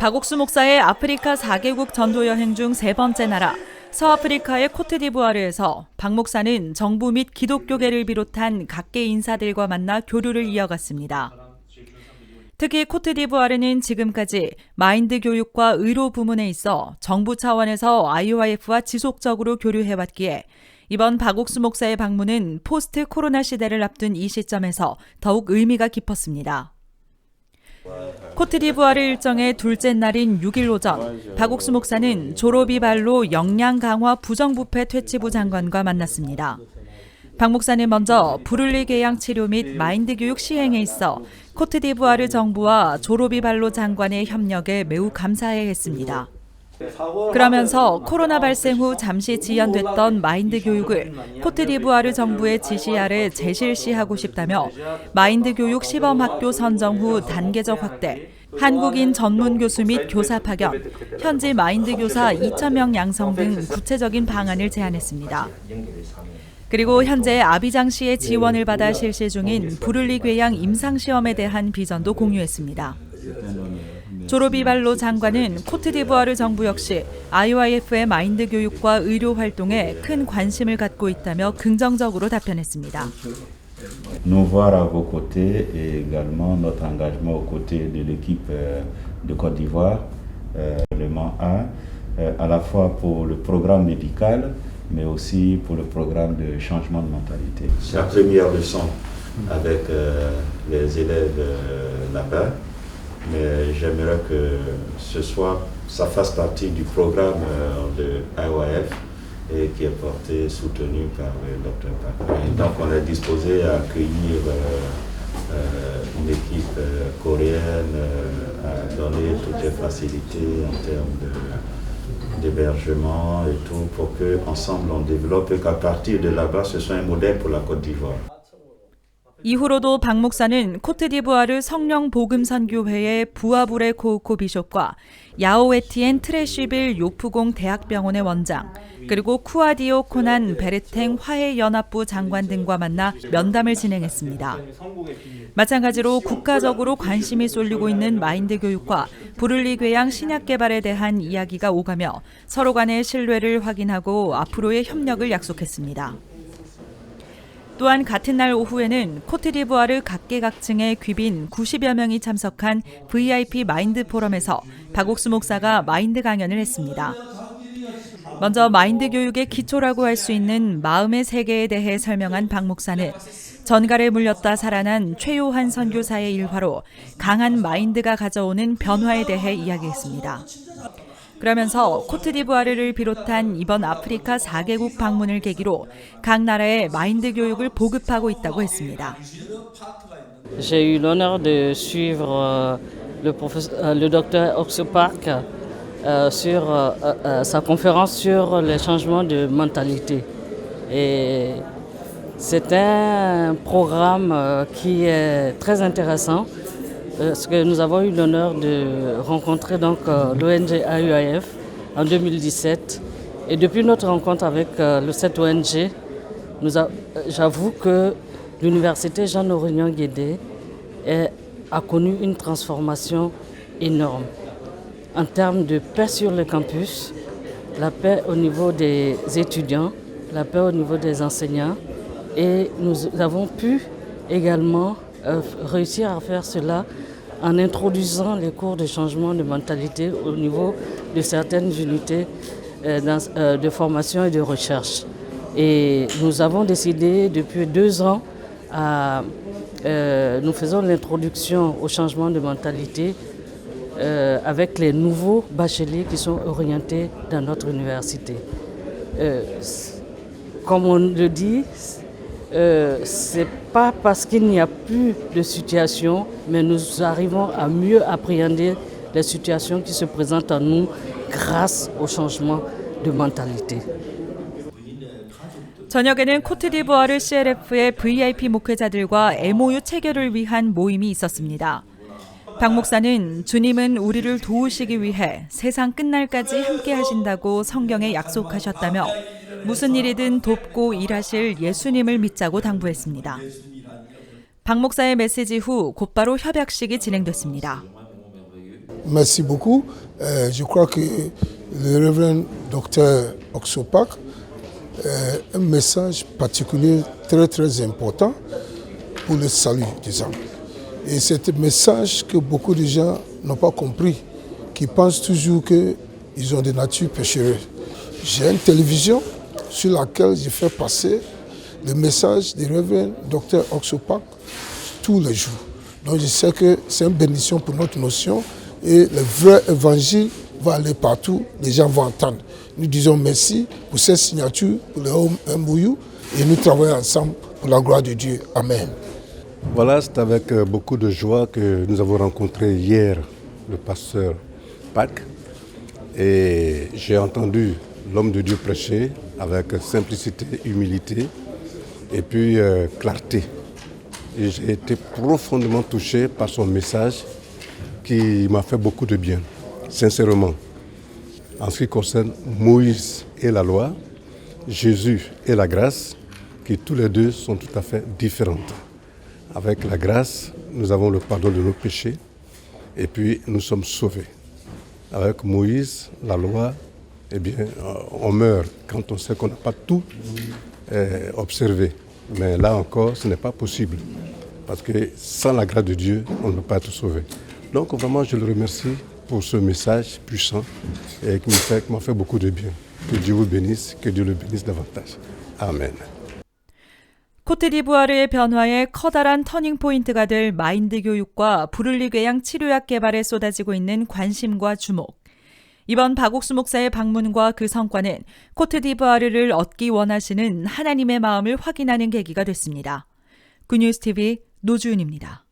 박옥수 목사의 아프리카 4개국 전도 여행 중 세 번째 나라 서아프리카의 코트디부아르에서 박 목사는 정부 및 기독교계를 비롯한 각계 인사들과 만나 교류를 이어갔습니다. 특히 코트디부아르는 지금까지 마인드 교육과 의료 부문에 있어 정부 차원에서 IOIF와 지속적으로 교류해왔기에 이번 박옥수 목사의 방문은 포스트 코로나 시대를 앞둔 이 시점에서 더욱 의미가 깊었습니다. 코트디부아르 일정의 둘째 날인 6일 오전 박옥수 목사는 조로비발로 역량 강화 부정부패 퇴치부 장관과 만났습니다. 박 목사는 먼저 부를리 계양 치료 및 마인드 교육 시행에 있어 코트디부아르 정부와 조로비발로 장관의 협력에 매우 감사해 했습니다. 그러면서 코로나 발생 후 잠시 지연됐던 마인드 교육을 코트디부아르 정부의 지시 아래 재실시하고 싶다며 마인드 교육 시범 학교 선정 후 단계적 확대, 한국인 전문 교수 및 교사 파견, 현지 마인드 교사 2,000명 양성 등 구체적인 방안을 제안했습니다. 그리고 현재 아비장시의 지원을 받아 실시 중인 부를리 괴양 임상 시험에 대한 비전도 공유했습니다. 조로비발로 장관은 코트디부아르 정부 역시 IOIF의 마인드 교육과 의료 활동에 큰 관심을 갖고 있다며 긍정적으로 답변했습니다. nous voir à vos côtés et également notre engagement aux côtés de l'équipe euh, de Côte d'Ivoire, euh, le MAN A, euh, à la fois pour le programme médical, mais aussi pour le programme de changement de mentalité. C'est la première leçon avec euh, les élèves euh, là-bas, j'aimerais que ce soit, ça fasse partie du programme euh, de IOIF et qui est porté, soutenu par le docteur Parker. Et donc on est disposé à accueillir euh, euh, une équipe coréenne, à donner toutes les facilités en termes d'hébergement et tout pour que ensemble on développe et qu'à partir de là-bas ce soit un modèle pour la Côte d'Ivoire. 이후로도 박 목사는 코트디부아르 성령 복음 선 교회의 부아부레 코우코 비숍과 야오에티엔 트레쉬빌 요프공 대학병원의 원장 그리고 쿠아디오 코난 베르탱 화해 연합부 장관 등과 만나 면담을 진행했습니다. 마찬가지로 국가적으로 관심이 쏠리고 있는 마인드 교육과 부를리 괴양 신약 개발에 대한 이야기가 오가며 서로 간의 신뢰를 확인하고 앞으로의 협력을 약속했습니다. 또한 같은 날 오후에는 코트디부아르 각계각층의 귀빈 90여 명이 참석한 VIP 마인드 포럼에서 박옥수 목사가 마인드 강연을 했습니다. 먼저 마인드 교육의 기초라고 할 수 있는 마음의 세계에 대해 설명한 박 목사는 전갈에 물렸다 살아난 최요한 선교사의 일화로 강한 마인드가 가져오는 변화에 대해 이야기했습니다. 그러면서 코트디부아르를 비롯한 이번 아프리카 4개국 방문을 계기로 각 나라의 마인드 교육을 보급하고 있다고 했습니다. J'ai eu l'honneur de suivre euh, le, professeur, euh, le docteur Oxopark euh, sur euh, euh, sa conférence sur les changements de mentalité. Et c'est un programme euh, qui est très intéressant euh, que nous avons eu l'honneur de rencontrer donc euh, l'ONG AUIF en 2017. Et depuis notre rencontre avec euh, le- cette ONG, euh, j'avoue que l'université Jean Aurélien Guédé a connu une transformation énorme en termes de paix sur le campus, la paix au niveau des étudiants, la paix au niveau des enseignants. Et nous avons pu également euh, réussir à faire cela en introduisant les cours de changement de mentalité au niveau de certaines unités euh, euh, de formation et de recherche. Et nous avons décidé depuis deux ans, à, nous faisons l'introduction au changement de mentalité avec les nouveaux bacheliers qui sont orientés dans notre université. Comme on le dit, euh, c'est pas parce qu'il n'y a plus de situation, mais nous arrivons à mieux appréhender les situations qui se présentent à nous grâce au changement de mentalité. 저녁에는 코트디부아르 CLF의 VIP 목회자들과 MOU 체결을 위한 모임이 있었습니다. 박 목사는 주님은 우리를 도우시기 위해 세상 끝날까지 함께 하신다고 성경에 약속하셨다며 무슨 일이든 돕고 일하실 예수님을 믿자고 당부했습니다. 박 목사의 메시지 후 곧바로 협약식이 진행됐습니다. Merci beaucoup. Euh, je crois que le révérend docteur Oxopak euh, un message particulier très très important pour le salut des âmes. Et c'est un message que beaucoup de gens n'ont pas compris, qui pensent toujours qu'ils ont des natures péchereuses. J'ai une télévision sur laquelle je fais passer le message du révérend docteur Oxopak tous les jours. Donc je sais que c'est une bénédiction pour notre notion et le vrai évangile va aller partout, les gens vont entendre. Nous disons merci pour cette signature, pour le MOU et nous travaillons ensemble pour la gloire de Dieu. Amen. Voilà, c'est avec euh, beaucoup de joie que nous avons rencontré hier le pasteur Pâques et j'ai entendu l'homme de Dieu prêcher avec simplicité, humilité et puis euh, clarté. J'ai été profondément touché par son message qui m'a fait beaucoup de bien, sincèrement. En ce qui concerne Moïse et la loi, Jésus et la grâce, qui tous les deux sont tout à fait différentes. Avec la grâce, nous avons le pardon de nos péchés et puis nous sommes sauvés. Avec Moïse, la loi, eh bien, euh, on meurt quand on sait qu'on n'a pas tout euh, observé. Mais là encore, ce n'est pas possible. Parce que sans la grâce de Dieu, on ne peut pas être sauvé. Donc vraiment, je le remercie pour ce message puissant et qui m'a fait, qui m'a fait beaucoup de bien. Que Dieu vous bénisse, que Dieu le bénisse davantage. Amen. 코트디부아르의 변화에 커다란 터닝 포인트가 될 마인드 교육과 부를리 궤양 치료약 개발에 쏟아지고 있는 관심과 주목. 이번 박옥수 목사의 방문과 그 성과는 코트디부아르를 얻기 원하시는 하나님의 마음을 확인하는 계기가 됐습니다. 굿뉴스 TV 노주은입니다.